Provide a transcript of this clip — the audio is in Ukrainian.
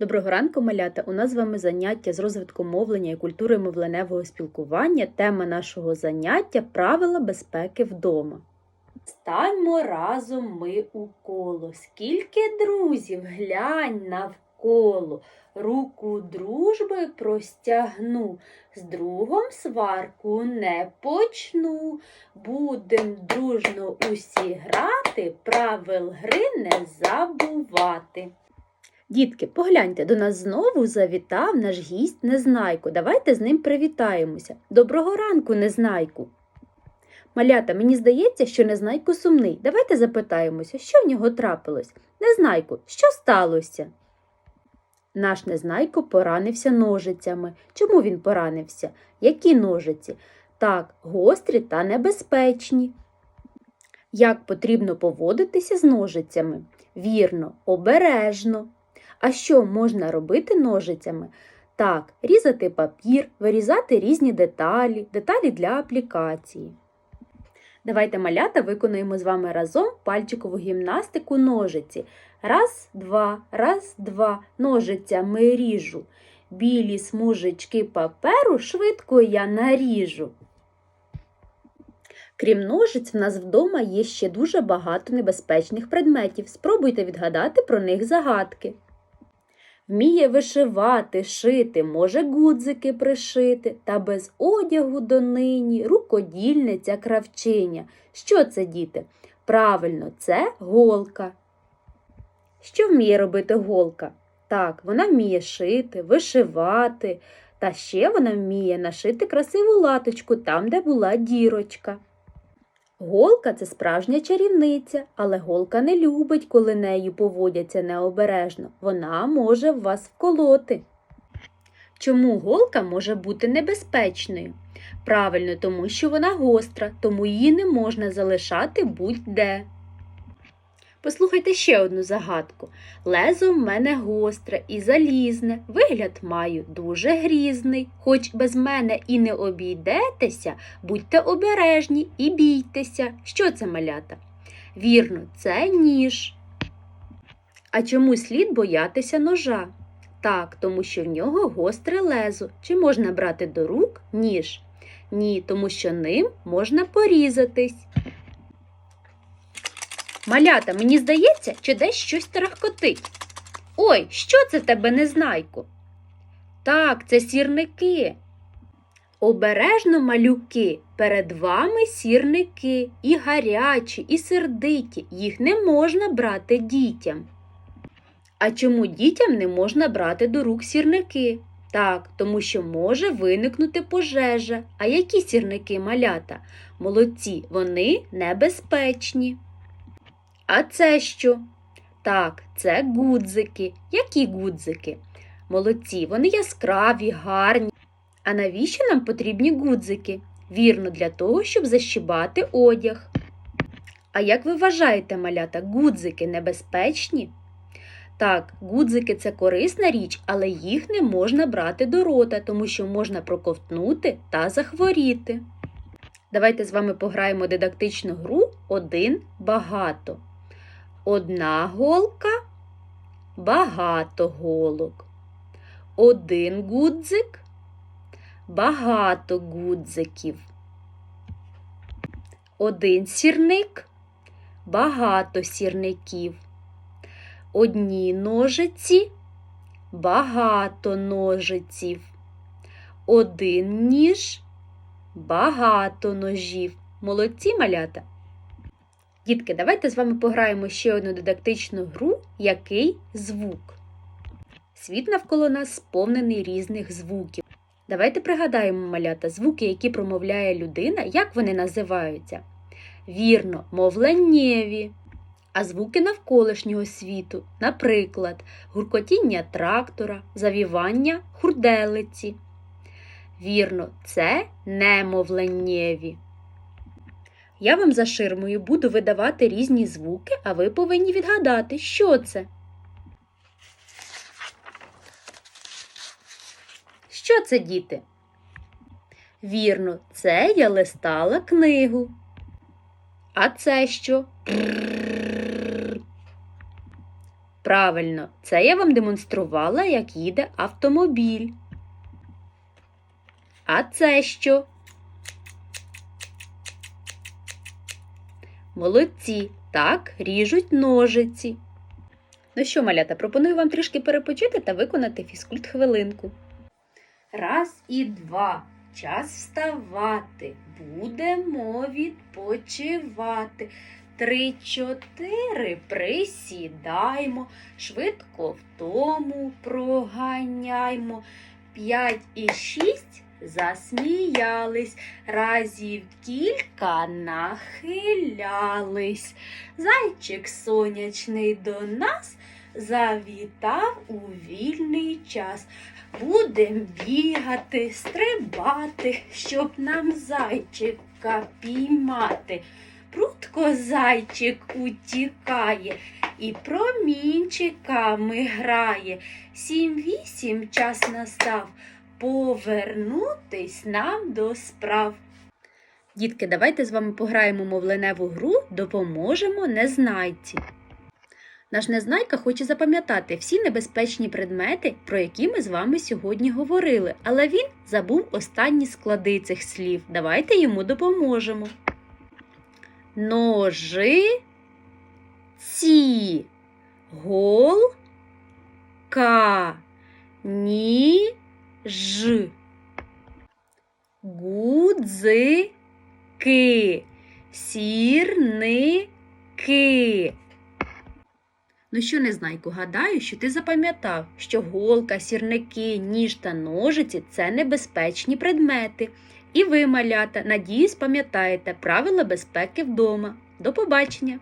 Доброго ранку, малята! У нас з вами заняття з розвитку мовлення і культури мовленевого спілкування. Тема нашого заняття правила безпеки вдома. Станьмо разом ми у коло. Скільки друзів глянь навколо. Руку дружби простягну, з другом сварку не почну. Будем дружно усі грати, правил гри не забувати. Дітки, погляньте, до нас знову завітав наш гість Незнайко. Давайте з ним привітаємося. Доброго ранку, Незнайку. Малята, мені здається, що Незнайко сумний. Давайте запитаємося, що в нього трапилось. Незнайку, що сталося? Наш Незнайко поранився ножицями. Чому він поранився? Які ножиці? Так, гострі та небезпечні. Як потрібно поводитися з ножицями? Вірно, обережно. А що можна робити ножицями? Так, різати папір, вирізати різні деталі, деталі для аплікації. Давайте малята виконуємо з вами разом пальчикову гімнастику ножиці. Раз, два, раз, два. Ножицями ріжу. Білі смужечки паперу швидко я наріжу. Крім ножиць, в нас вдома є ще дуже багато небезпечних предметів. Спробуйте відгадати про них загадки. Вміє вишивати, шити, може гудзики пришити, та без одягу донині рукодільниця кравчиня. Що це, діти? Правильно, це голка. Що вміє робити голка? Так, вона вміє шити, вишивати, та ще вона вміє нашити красиву латочку там, де була дірочка. Голка це справжня чарівниця, але голка не любить, коли нею поводяться необережно. Вона може вас вколоти. Чому голка може бути небезпечною? Правильно, тому що вона гостра, тому її не можна залишати будь-де. Послухайте ще одну загадку. Лезо в мене гостре і залізне, вигляд маю дуже грізний. Хоч без мене і не обійдетеся, будьте обережні і бійтеся. Що це малята? Вірно, це ніж. А чому слід боятися ножа? Так, тому що в нього гостре лезо. Чи можна брати до рук ніж? Ні, тому що ним можна порізатись. Малята, мені здається, чи десь щось тарахкотить. Ой, що це тебе незнайку? Так, це сірники. Обережно, малюки, перед вами сірники і гарячі, і сердиті. Їх не можна брати дітям. А чому дітям не можна брати до рук сірники? Так, тому що може виникнути пожежа. А які сірники малята? Молодці, вони небезпечні. А це що? Так, це гудзики. Які гудзики? Молодці, вони яскраві, гарні. А навіщо нам потрібні гудзики? Вірно, для того, щоб защібати одяг. А як ви вважаєте, малята, гудзики небезпечні? Так, гудзики це корисна річ, але їх не можна брати до рота, тому що можна проковтнути та захворіти. Давайте з вами пограємо дидактичну гру один багато. Одна голка, багато голок. Один гудзик, багато гудзиків. Один сірник, багато сірників. Одні ножиці, багато ножиців. Один ніж, багато ножів. Молодці малята! Дітки, давайте з вами пограємо ще одну дидактичну гру, який звук. Світ навколо нас сповнений різних звуків. Давайте пригадаємо малята звуки, які промовляє людина, як вони називаються. Вірно, мовленнєві. А звуки навколишнього світу, наприклад, гуркотіння трактора, завівання хурделиці. Вірно, це немовленнєві. Я вам за ширмою буду видавати різні звуки, а ви повинні відгадати, що це. Що це, діти? Вірно, це я листала книгу. А це що? Правильно, це я вам демонструвала, як їде автомобіль. А це що? Молодці, так ріжуть ножиці. Ну що, малята, пропоную вам трішки перепочити та виконати фізкульт хвилинку. Раз і два. Час вставати. Будемо відпочивати. Три, чотири присідаймо, швидко втому проганяймо. П'ять і шість засміялись, разів кілька нахилялись. Зайчик сонячний до нас завітав у вільний час. Будем бігати, стрибати, щоб нам зайчика піймати. Прутко зайчик утікає і промінчиками грає. Сім-вісім час настав повернутись нам до справ. Дітки, давайте з вами пограємо мовленеву гру, допоможемо незнайці. Наш незнайка хоче запам'ятати всі небезпечні предмети, про які ми з вами сьогодні говорили, але він забув останні склади цих слів. Давайте йому допоможемо. Ножи ці голка ніж гудзики сірники. Ну що, незнайку, гадаю, що ти запам'ятав, що голка, сірники, ніж та ножиці це небезпечні предмети. І ви, малята, надіюсь, пам'ятаєте правила безпеки вдома. До побачення!